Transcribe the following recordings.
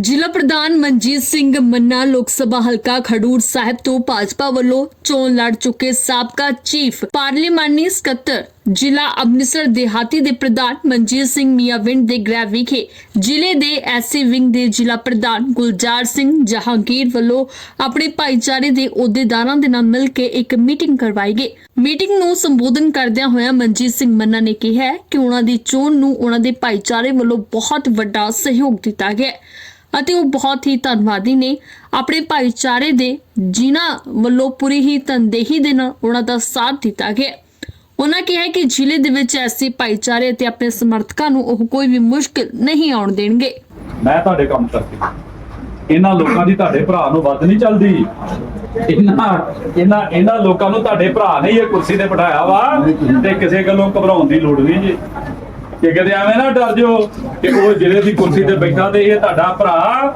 ਜ਼ਿਲ੍ਹਾ ਪ੍ਰਧਾਨ ਮਨਜੀਤ ਸਿੰਘ ਮੰਨਾ ਲੋਕ ਸਭਾ ਹਲਕਾ ਖਡੂਰ ਸਾਹਿਬ ਤੋਂ ਭਾਜਪਾ ਵੱਲੋਂ ਚੋਣ ਲੜ ਚੁੱਕੇ ਸਾਬਕਾ ਚੀਫ ਪਾਰਲੀਮਾਨੀ ਸਕੱਤਰ ਜ਼ਿਲ੍ਹਾ ਅੰਮ੍ਰਿਤਸਰ ਦਿਹਾਤੀ ਦੇ ਪ੍ਰਧਾਨ ਮਨਜੀਤ ਸਿੰਘ ਮੀਆਂਵਿੰਡ ਦੇ ਗ੍ਰਹਿ ਵਿਖੇ ਜ਼ਿਲ੍ਹੇ ਦੇ ਐਸਸੀ ਵਿੰਗ ਦੇ ਜ਼ਿਲ੍ਹਾ ਪ੍ਰਧਾਨ ਗੁਲਜ਼ਾਰ ਸਿੰਘ ਜਹਾਂਗੀਰ ਵੱਲੋਂ ਆਪਣੇ ਭਾਈਚਾਰੇ ਦੇ ਅਹੁਦੇਦਾਰਾਂ ਦੇ ਨਾਲ ਮਿਲ ਕੇ ਇੱਕ ਮੀਟਿੰਗ ਕਰਵਾਈ ਗਈ। ਮੀਟਿੰਗ ਨੂੰ ਸੰਬੋਧਨ ਕਰਦਿਆਂ ਹੋਇਆ ਮਨਜੀਤ ਸਿੰਘ ਮੰਨਾ ਨੇ ਕਿਹਾ ਕਿ ਉਹਨਾਂ ਦੀ ਚੋਣ ਨੂੰ ਉਹਨਾਂ ਦੇ ਭਾਈਚਾਰੇ ਵੱਲੋਂ ਬਹੁਤ ਵੱਡਾ ਸਹਿਯੋਗ ਦਿੱਤਾ ਗਿਆ ਅਤੇ ਉਹ ਬਹੁਤ ਹੀ ਧੰਨਵਾਦੀ ਨੇ। ਆਪਣੇ ਭਾਈਚਾਰੇ ਦੇ ਜਿਨ੍ਹਾਂ ਵੱਲੋਂ ਪੂਰੀ ਹੀ ਤਨਦੇਹੀ ਦੇ ਨਾਲ ਉਹਨਾਂ ਦਾ ਸਾਥ ਦਿੱਤਾ ਗਿਆ। ਉਹਨਾਂ ਕਿਹਾ ਕਿ ਜ਼ਿਲ੍ਹੇ ਦੇ ਵਿੱਚ ਐਸੀ ਭਾਈਚਾਰੇ ਅਤੇ ਆਪਣੇ ਸਮਰਥਕਾਂ ਨੂੰ ਉਹ ਕੋਈ ਵੀ ਮੁਸ਼ਕਲ ਨਹੀਂ ਆਉਣ ਦੇਣਗੇ। ਮੈਂ ਤੁਹਾਡੇ ਕੰਮ ਕਰਦੀ ਇਹਨਾਂ ਲੋਕਾਂ ਦੀ ਤੁਹਾਡੇ ਭਰਾ ਨੂੰ ਵੱਧ ਨਹੀਂ ਚੱਲਦੀ। ਇਹਨਾਂ ਇਹਨਾਂ ਇਹਨਾਂ ਲੋਕਾਂ ਨੂੰ ਤੁਹਾਡੇ ਭਰਾ ਨੇ ਇਹ ਕੁਰਸੀ ਤੇ ਬਿਠਾਇਆ ਵਾ। ਤੇ ਕਿਸੇ ਗੱਲੋਂ ਘਬਰਾਉਣ ਦੀ ਲੋੜ ਨਹੀਂ ਜੀ। ਕਿ ਕਿਤੇ ਐਵੇਂ ਨਾ ਡਰ ਜਿਓ ਕਿ ਉਹ ਜ਼ਿਲ੍ਹੇ ਦੀ ਕੁਰਸੀ ਤੇ ਬੈਠਾ ਤੇ ਇਹ ਤੁਹਾਡਾ ਭਰਾ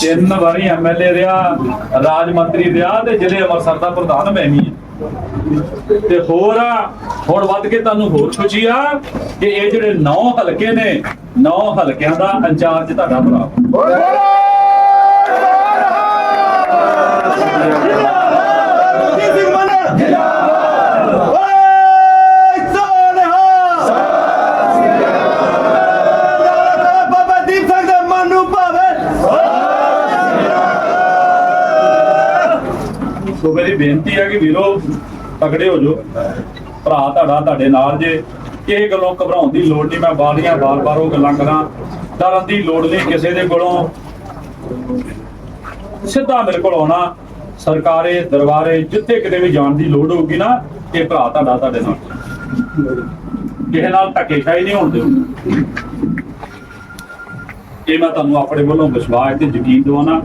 ਤਿੰਨ ਵਾਰੀ ਐਮਐਲਏ ਰਿਹਾ ਰਾਜ ਮੰਤਰੀ ਰਿਹਾ ਤੇ ਜ਼ਿਲ੍ਹੇ ਅੰਮ੍ਰਿਤਸਰ ਦਾ ਪ੍ਰਧਾਨ ਮੈਂ ਵੀ ਤੇ ਹੋਰ ਆ, ਹੁਣ ਵੱਧ ਕੇ ਤੁਹਾਨੂੰ ਹੋਰ ਖੁਸ਼ੀ ਆ ਕਿ ਇਹ ਜਿਹੜੇ 9 ਹਲਕੇ ਨੇ 9 ਹਲਕਿਆਂ ਦਾ ਇੰਚਾਰਜ ਤੁਹਾਡਾ ਭਰਾ। ਸੋ ਮੇਰੀ ਬੇਨਤੀ ਹੈ ਕਿ ਵੀਰੋ, ਤਕੜੇ ਹੋ ਜਾਓ। ਭਰਾ ਤੁਹਾਡਾ ਤੁਹਾਡੇ ਨਾਲ ਜੇ ਕਿਸੇ ਗੱਲੋਂ ਘਬਰਾਉਣ ਦੀ ਲੋੜ ਨਹੀਂ, ਮੈਂ ਬਾਲੀਆਂ ਬਾਰ-ਬਾਰ ਉਹ ਗੱਲਾਂ ਕਰਾਂ। ਡਰਨ ਦੀ ਲੋੜ ਨਹੀਂ, ਕਿਸੇ ਦੇ ਕੋਲੋਂ। ਸਿੱਧਾ ਮੇਰੇ ਕੋਲ ਆਉਣਾ, ਸਰਕਾਰੇ, ਦਰਬਾਰੇ, ਜਿੱਥੇ ਕਿਤੇ ਵੀ ਜਾਣ ਦੀ ਲੋੜ ਹੋਊਗੀ ਨਾ, ਇਹ ਭਰਾ ਤੁਹਾਡਾ ਤੁਹਾਡੇ ਨਾਲ। ਕਿਸੇ ਨਾਲ ਧੱਕੇਸ਼ਾਹੀ ਨਹੀਂ ਹੋਣ ਦਿਓ। ਇਹ ਮੈਂ ਤੁਹਾਨੂੰ ਆਪਣੇ ਵੱਲੋਂ ਵਿਸ਼ਵਾਸ ਤੇ ਯਕੀਨ ਦਿਵਾਉਣਾ।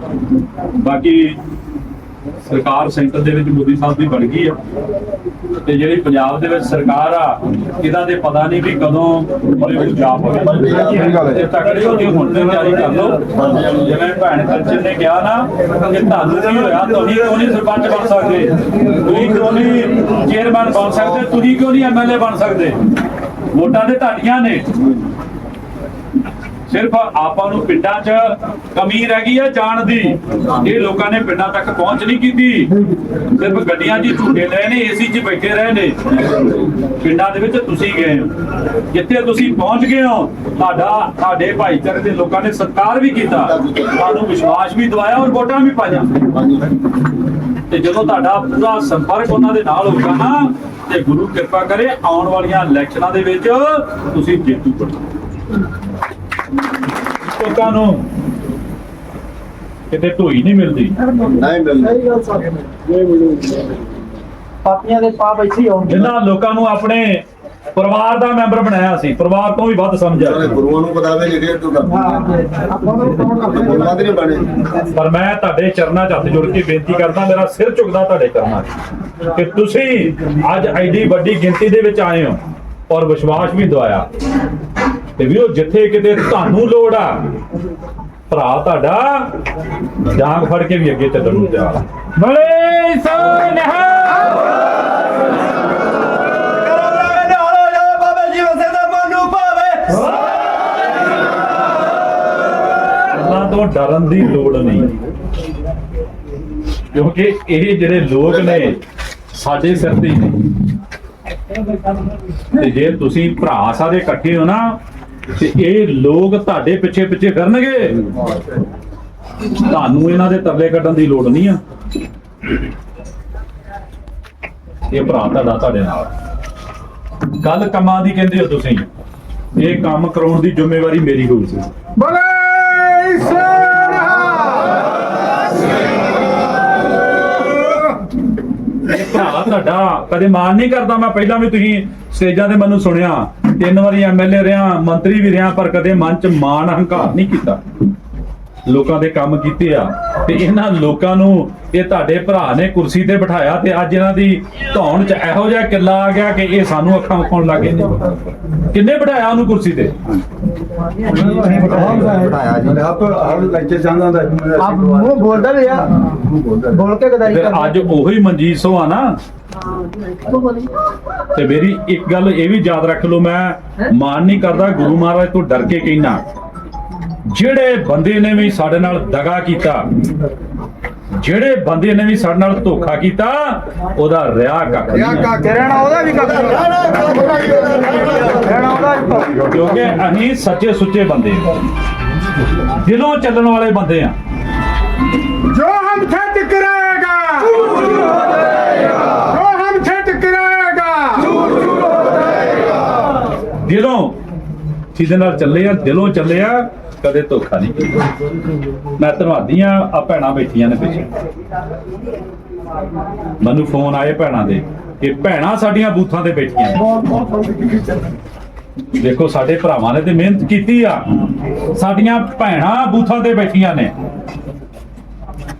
ਬਾਕੀ ਸਰਕਾਰ ਸੈਂਟਰ ਦੇ ਵਿੱਚ ਮੋਦੀ ਸਾਹਿਬ ਦੀ ਬਣ ਗਈ ਆ। ਤੇ ਜਿਹੜੀ ਪੰਜਾਬ ਦੇ ਵਿੱਚ ਸਰਕਾਰ ਆ ਇਹਦਾ ਤੇ ਪਤਾ ਨਹੀਂ ਵੀ ਕਦੋਂ ਉਹਦੇ ਵਿੱਚ ਜਾ ਪਵੇ ਤੇ ਤਕੜੇ ਹੋ ਕੇ ਹੁਣ ਤੇ ਤਿਆਰੀ ਕਰ ਲਓ। ਜਿਵੇਂ ਭੈਣ ਕਲਚਰ ਨੇ ਕਿਹਾ ਨਾ ਕਿ ਤੁਹਾਨੂੰ ਕੀ ਹੋਇਆ, ਤੁਸੀਂ ਕਿਉਂ ਨਹੀਂ ਸਰਪੰਚ ਬਣ ਸਕਦੇ? ਤੁਸੀਂ ਕਿਉਂ ਨਹੀਂ ਚੇਅਰਮੈਨ ਬਣ ਸਕਦੇ? ਤੁਸੀਂ ਕਿਉਂ ਨਹੀਂ ਐਮਐਲਏ ਬਣ ਸਕਦੇ? ਵੋਟਾਂ ਤੇ ਤੁਹਾਡੀਆਂ ਨੇ। ਸਿਰਫ ਆਪਾਂ ਨੂੰ ਪਿੰਡਾਂ 'ਚ ਕਮੀ ਰਹਿ ਗਈ ਹੈ ਜਾਣ ਦੀ। ਇਹ ਲੋਕਾਂ ਨੇ ਪਿੰਡਾਂ ਤੱਕ ਪਹੁੰਚ ਨਹੀਂ ਕੀਤੀ। ਸਿਰਫ ਗੱਡੀਆਂ 'ਚ ਝੂਟੇ ਲਏ ਨੇ, ਏਸੀ 'ਚ ਬੈਠੇ ਰਹੇ ਨੇ। ਪਿੰਡਾਂ ਦੇ ਵਿੱਚ ਤੁਸੀਂ ਗਏ ਹੋ। ਜਿੱਥੇ ਤੁਸੀਂ ਪਹੁੰਚ ਗਏ ਹੋ, ਤੁਹਾਡਾ, ਤੁਹਾਡੇ ਭਾਈਚਾਰੇ ਦੇ ਲੋਕਾਂ ਨੇ ਸਤਿਕਾਰ ਵੀ ਕੀਤਾ। ਤੁਹਾਨੂੰ ਵਿਸ਼ਵਾਸ ਵੀ ਦਵਾਇਆ ਔਰ ਵੋਟਾਂ ਵੀ ਪਾਈਆਂ। ਤੇ ਜਦੋਂ ਤੁਹਾਡਾ ਪੂਰਾ ਸੰਪਰਕ ਉਹਨਾਂ ਦੇ ਨਾਲ ਹੋਊਗਾ ਨਾ, ਤੇ ਗੁਰੂ ਕਿਰਪਾ ਕਰੇ ਆਉਣ ਵਾਲੀਆਂ ਇਲੈਕਸ਼ਨਾਂ ਦੇ ਵਿੱਚ ਤੁਸੀਂ ਜੇਤੂ ਬਣੋ ਲੋਕਾਂ ਨੂੰ ਕਿਤੇ ਢੋਈ ਨਹੀਂ ਮਿਲਦੀ। ਨਹੀਂ ਮਿਲਦਾ। ਪਾਪੀਆਂ ਦੇ ਪਾਪ ਇੱਥੇ ਹੀ ਆਉਣਗੇ। ਜਿਨ੍ਹਾਂ ਲੋਕਾਂ ਨੂੰ ਆਪਣੇ ਪਰਿਵਾਰ ਦਾ ਮੈਂਬਰ ਬਣਾਇਆ ਸੀ ਪਰਿਵਾਰ ਤੋਂ ਵੀ ਵੱਧ ਸਮਝਿਆ ਗੁਰੂਆਂ ਨੂੰ ਪਤਾ ਵੇ ਜਿਹੜੇ ਤੂੰ ਕਰਦਾ ਆਪਾਂ ਨੂੰ ਗੁਰੂਆਂ ਦੇ ਨਹੀਂ ਬਣੇ। ਪਰ ਮੈਂ ਤੁਹਾਡੇ ਚਰਨਾਂ 'ਚ ਹੱਥ ਜੋੜ ਕੇ ਬੇਨਤੀ ਕਰਦਾ ਮੇਰਾ ਸਿਰ ਝੁਕਦਾ ਤੁਹਾਡੇ ਚਰਨਾਂ 'ਚ। ਕਿ ਤੁਸੀਂ ਅੱਜ ਐਡੀ ਵੱਡੀ ਗਿਣਤੀ ਦੇ ਵਿੱਚ ਆਏ ਹੋ ਔਰ ਵਿਸ਼ਵਾਸ ਵੀ ਦਵਾਇਆ। ਤੇ ਵੀਰੋ ਜਿੱਥੇ ਕਿਤੇ ਤੁਹਾਨੂੰ ਲੋੜ ਆ ਭਰਾ ਤੁਹਾਡਾ ਜਾਂਗ ਫੜ ਕੇ ਵੀ ਅੱਗੇ ਚੱਲਣ ਨੂੰ ਤਿਆਰ ਆ। ਬਲੇ ਸੋਨਹਾ! ਤੋਂ ਡਰਨ ਦੀ ਲੋੜ ਨਹੀਂ। ਕਿਉਂਕਿ ਇਹ ਜਿਹੜੇ ਲੋਕ ਨੇ ਸਾਡੇ ਸਿਰ ਤੇ ਹੀ ਨੇ। ਤੇ ਜੇ ਤੁਸੀਂ ਭਰਾ ਸਾਰੇ ਇਕੱਠੇ ਹੋ ਨਾ ਤੇ ਇਹ ਲੋਕ ਤੁਹਾਡੇ ਪਿੱਛੇ ਪਿੱਛੇ ਕਰਨਗੇ ਤੁਹਾਨੂੰ ਇਹਨਾਂ ਦੇ ਤਰਲੇ ਕੱਢਣ ਦੀ ਲੋੜ ਨਹੀਂ ਆ। ਇਹ ਭਰਾ ਤੁਹਾਡਾ ਤੁਹਾਡੇ ਨਾਲ। ਗੱਲ ਕੰਮਾਂ ਦੀ ਕਹਿੰਦੇ ਹੋ ਤੁਸੀਂ ਇਹ ਕੰਮ ਕਰਾਉਣ ਦੀ ਜ਼ਿੰਮੇਵਾਰੀ ਮੇਰੀ ਇਹ ਭਰਾ ਤੁਹਾਡਾ ਕਦੇ ਮਾਨ ਨਹੀਂ ਕਰਦਾ ਮੈਂ ਪਹਿਲਾਂ ਵੀ ਤੁਸੀਂ ਸਟੇਜਾਂ ਤੇ ਮੈਨੂੰ ਸੁਣਿਆ। ਤਿੰਨ ਵਾਰੀ ਐਮਐਲਏ ਰਿਹਾ ਮੰਤਰੀ ਵੀ ਰਿਹਾ ਪਰ ਕਦੇ ਮਨ ਚ ਮਾਣ ਹੰਕਾਰ ਨਹੀਂ ਕੀਤਾ। ਲੋਕਾਂ ਦੇ ਕੰਮ ਕੀਤੇ ਆ ਤੇ ਇਹਨਾਂ ਲੋਕਾਂ ਨੂੰ ਇਹ ਤੁਹਾਡੇ ਭਰਾ ਨੇ ਕੁਰਸੀ ਤੇ ਬਿਠਾਇਆ ਤੇ ਅੱਜ ਇਹਨਾਂ ਦੀ ਧੌਣ ਚ ਇਹੋ ਜਿਹਾ ਕਿੱਲਾ ਆ ਗਿਆ ਕਿ ਇਹ ਸਾਨੂੰ ਅੱਖਾਂ ਵਿਖਾਉਣ ਲੱਗੇ ਨੇ। ਕਿੰਨੇ ਬਿਠਾਇਆ ਉਹਨੂੰ ਕੁਰਸੀ ਤੇ? ਬਿਠਾਇਆ ਜੀ ਆਪ ਹਰ ਲੈਕਚਰ ਜਾਂਦਾ ਹੁੰਦਾ ਆਪ ਮੂੰਹ ਬੋਲਦਾ ਰਿਹਾ ਬੋਲ ਕੇ ਫਿਰ ਅੱਜ ਉਹੀ ਮਨਜੀਤ ਸੋ ਆ ਨਾ ਤੇ ਮੇਰੀ ਇੱਕ ਗੱਲ ਇਹ ਵੀ ਯਾਦ ਰੱਖ ਲਓ ਮੈਂ ਮਾਨ ਨਹੀਂ ਕਰਦਾ ਗੁਰੂ ਮਹਾਰਾਜ ਤੋਂ ਡਰ ਕੇ ਕਹਿਣਾ ਜਿਹੜੇ ਬੰਦੇ ਨੇ ਵੀ ਸਾਡੇ ਨਾਲ ਦਗਾ ਕੀਤਾ ਜਿਹੜੇ ਬੰਦੇ ਨੇ ਵੀ ਸਾਡੇ ਨਾਲ ਧੋਖਾ ਕੀਤਾ ਉਹਦਾ ਰਿਆ ਕੱਖ ਨਹੀਂ ਰਹਿਣਾ ਉਹਦਾ ਵੀ ਕੱਖ ਕਿਉਂਕਿ ਅਸੀਂ ਸੱਚੇ ਸੁੱਚੇ ਬੰਦੇ ਹਾਂ। ਦਿਲੋਂ ਚੱਲਣ ਵਾਲੇ ਬੰਦੇ ਆ ਜੋ ਹਮ ਖੇਤ ਕਰਾਏਗਾ ਦਿਲੋਂ। ਜਿਹਦੇ ਨਾਲ ਚੱਲੇ ਆ, ਦਿਲੋਂ ਚੱਲੇ ਆ, ਕਦੇ ਧੋਖਾ ਨਹੀਂ ਕੀਤਾ। ਮੈਂ ਧੰਨਵਾਦੀ ਆ ਆ ਭੈਣਾਂ ਬੈਠੀਆਂ ਨੇ ਪਿੱਛੇ। ਮੈਨੂੰ ਫੋਨ ਆਏ ਭੈਣਾਂ ਦੇ ਕਿ ਭੈਣਾਂ ਸਾਡੀਆਂ ਬੂਥਾਂ ਤੇ ਬੈਠੀਆਂ ਦੇਖੋ, ਸਾਡੇ ਭਰਾਵਾਂ ਨੇ ਤੇ ਮਿਹਨਤ ਕੀਤੀ ਆ। ਸਾਡੀਆਂ ਭੈਣਾਂ ਬੂਥਾਂ ਤੇ ਬੈਠੀਆਂ ਨੇ।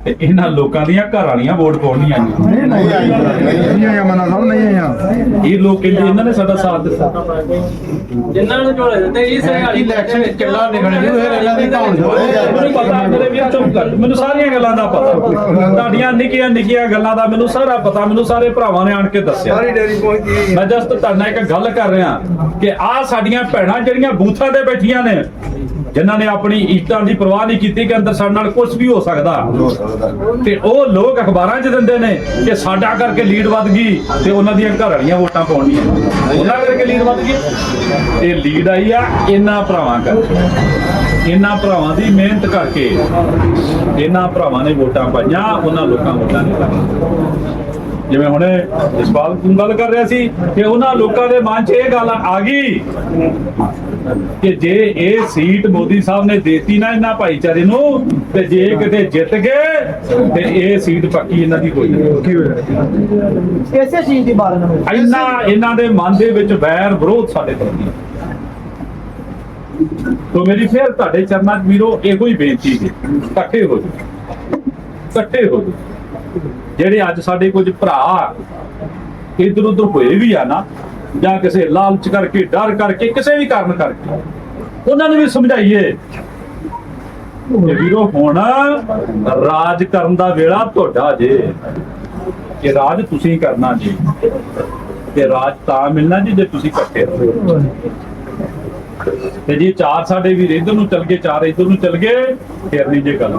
ਤੇ ਇਹਨਾਂ ਲੋਕਾਂ ਦੀਆਂ ਘਰ ਵਾਲੀਆਂ ਵੋਟ ਪਾਉਣ ਨਹੀਂ ਆਈਆਂ ਨਹੀਂ। ਨਹੀਂ ਨਹੀਂ ਆਇਆ ਮਨਾ ਸਭ ਨਹੀਂ ਇਹ ਲੋਕ ਇਹਨਾਂ ਨੇ ਸਾਡਾ ਸਾਥ ਦਿੱਤਾ। ਜਿਨ੍ਹਾਂ ਨੂੰ ਝੋਲੇ ਦਿੱਤੇ ਇਹ ਸਰਕਾਰੀ ਇਲੈਕਸ਼ਨ ਕਿੱਲਾ ਨਿਕਲਣੀ ਫਿਰ ਇਹਨਾਂ ਦੀ ਕੌਣ ਮੈਨੂੰ ਪਤਾ ਮੇਰੇ ਵੀ ਚੁੱਪ ਕਰ ਮੈਨੂੰ ਸਾਰੀਆਂ ਗੱਲਾਂ ਦਾ ਪਤਾ। ਤੁਹਾਡੀਆਂ ਨਿੱਕੀਆਂ ਨਿੱਕੀਆਂ ਗੱਲਾਂ ਦਾ ਮੈਨੂੰ ਸਾਰਾ ਪਤਾ। ਮੈਨੂੰ ਸਾਰੇ ਭਰਾਵਾਂ ਨੇ ਆਣ ਕੇ ਦੱਸਿਆ। ਸਾਰੀ ਡੇਰੀ ਪਹੁੰਚੀ ਮੈਂ ਜਸਟ ਤੁਹਾਡਾ ਇੱਕ ਗੱਲ ਕਰ ਰਿਹਾ ਕਿ ਆਹ ਸਾਡੀਆਂ ਭੈਣਾਂ ਜਿਹੜੀਆਂ ਬੂਥਾਂ ਤੇ ਬੈਠੀਆਂ ਨੇ ਜਿਨ੍ਹਾਂ ਨੇ ਆਪਣੀ ਇੱਜ਼ਤਾਂ ਦੀ ਪਰਵਾਹ ਨਹੀਂ ਕੀਤੀ ਕਿ ਅੰਦਰ ਸਾਡੇ ਨਾਲ ਕੁਝ ਵੀ ਹੋ ਸਕਦਾ। ਤੇ ਉਹ ਲੋਕ ਅਖਬਾਰਾਂ 'ਚ ਦਿੰਦੇ ਨੇ ਕਿ ਸਾਡਾ ਕਰਕੇ ਲੀਡ ਵੱਧ ਗਈ ਤੇ ਉਹਨਾਂ ਦੀਆਂ ਘਰ ਵਾਲੀਆਂ ਵੋਟਾਂ ਪਾਉਣੀਆਂ। ਉਹਨਾਂ ਕਰਕੇ ਲੀਡ ਵੱਧ ਗਈ? ਇਹ ਲੀਡ ਆਈ ਆ ਇਹਨਾਂ ਭਰਾਵਾਂ ਕਰਕੇ। ਇਹਨਾਂ ਭਰਾਵਾਂ ਦੀ ਮਿਹਨਤ ਕਰਕੇ ਇਹਨਾਂ ਭਰਾਵਾਂ ਨੇ ਵੋਟਾਂ ਪਾਈਆਂ, ਉਹਨਾਂ ਲੋਕਾਂ ਵੋਟਾਂ ਨਹੀਂ ਪਾਈਆਂ। ਜਿਵੇਂ ਹੁਣੇ ਜਸਪਾਲ ਤੂੰ ਗੱਲ ਕਰ ਰਿਹਾ ਸੀ ਕਿ ਉਹਨਾਂ ਲੋਕਾਂ ਦੇ ਮਨ 'ਚ ਇਹ ਗੱਲ ਆ ਗਈ ਕਿ ਜੇ ਇਹ ਸੀਟ ਮੋਦੀ ਸਾਹਿਬ ਨੇ ਦੇਤੀ ਨਾ ਇਹਨਾਂ ਭਾਈਚਾਰੇ ਨੂੰ ਤੇ ਜੇ ਕਿਤੇ ਜਿੱਤ ਗਏ ਤੇ ਇਹ ਸੀਟ ਪੱਕੀ ਇਹਨਾਂ ਦੀ ਹੋਈ। ਇਸੇ ਚੀਜ਼ ਦੀ ਬਾਰੇ ਨੂੰ ਇੰਨਾ ਇਹਨਾਂ ਦੇ ਮਨ ਦੇ ਵਿੱਚ ਵੈਰ ਵਿਰੋਧ ਸਾਡੇ ਪ੍ਰਤੀ। ਤੋ ਮੇਰੀ ਫਿਰ ਤੁਹਾਡੇ ਚਰਨਾਂ 'ਚ ਵੀਰੋ ਇਹੋ ਹੀ ਬੇਨਤੀ ਹੈ ਇਕੱਠੇ ਹੋ ਜਾਓ। ਇਕੱਠੇ ਹੋ ਜਾਓ। ਜਿਹੜੇ ਅੱਜ ਸਾਡੇ ਕੁਝ ਭਰਾ ਇਧਰ ਉਧਰ ਹੋਏ ਵੀ ਆ ਨਾ, ਜਾਂ ਕਿਸੇ ਲਾਲਚ ਕਰਕੇ, ਡਰ ਕਰਕੇ, ਕਿਸੇ ਵੀ ਕਾਰਨ ਕਰਕੇ, ਉਹਨਾਂ ਨੂੰ ਵੀ ਸਮਝਾਈਏ। ਵੀਰੋ, ਹੁਣ ਰਾਜ ਕਰਨ ਦਾ ਵੇਲਾ ਤੁਹਾਡਾ ਜੇ। ਕਿ ਰਾਜ ਤੁਸੀਂ ਕਰਨਾ ਜੀ, ਤੇ ਰਾਜ ਤਾਂ ਮਿਲਣਾ ਜੀ, ਜੇ ਤੁਸੀਂ ਇਕੱਠੇ ਰਹੋ। ਤੇ ਜੇ ਚਾਰ ਸਾਡੇ ਵੀਰ ਇਧਰ ਨੂੰ ਚੱਲ ਗਏ, ਚਾਰ ਇਧਰ ਨੂੰ ਚੱਲ ਗਏ, ਫਿਰ ਨਹੀਂ ਜੇ ਗੱਲ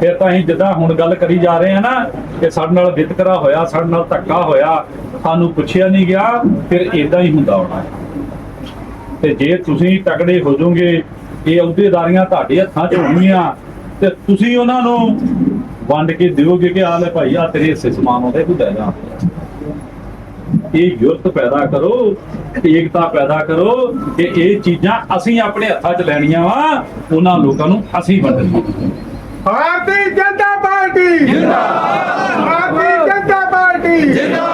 ਫਿਰ ਤਾਂ ਅਸੀਂ ਜਿੱਦਾਂ ਹੁਣ ਗੱਲ ਕਰੀ ਜਾ ਰਹੇ ਆ ਨਾ, ਕਿ ਸਾਡੇ ਨਾਲ ਵਿਤਕਰਾ ਹੋਇਆ, ਸਾਡੇ ਨਾਲ ਧੱਕਾ ਹੋਇਆ, ਸਾਨੂੰ ਪੁੱਛਿਆ ਨਹੀਂ ਗਿਆ, ਫਿਰ ਇਦਾਂ ਹੀ ਹੁੰਦਾ ਹੋਣਾ। ਤੇ ਜੇ ਤੁਸੀਂ ਤਕੜੇ ਹੋ ਜਾਓਗੇ, ਇਹ ਅਹੁਦੇਦਾਰੀਆਂ ਤੁਹਾਡੇ ਹੱਥਾਂ 'ਚ ਹੋਣਗੀਆਂ, ਤੇ ਤੁਸੀਂ ਉਹਨਾਂ ਨੂੰ ਵੰਡ ਕੇ ਦਿਓਗੇ ਕਿ ਆ ਲੈ ਭਾਈ ਆ ਤੇਰੇ ਹਿੱਸੇ ਸਮਾਨ ਆਉਂਦੇ ਤੂੰ ਲੈ ਜਾ। ਇਹ ਜੁਰਤ ਪੈਦਾ ਕਰੋ ਏਕਤਾ ਪੈਦਾ ਕਰੋ ਕਿ ਇਹ ਚੀਜ਼ਾਂ ਅਸੀਂ ਆਪਣੇ ਹੱਥਾਂ 'ਚ ਲੈਣੀਆਂ ਵਾ ਉਹਨਾਂ ਲੋਕਾਂ ਨੂੰ ਅਸੀਂ ਵੰਡਣੀਆਂ। ਭਾਰਤੀ ਜਨਤਾ ਪਾਰਟੀ। ਜਿੰਦਾਬਾਦ। ਭਾਰਤੀ ਜਨਤਾ ਪਾਰਟੀ। ਜਿੰਦਾਬਾਦ।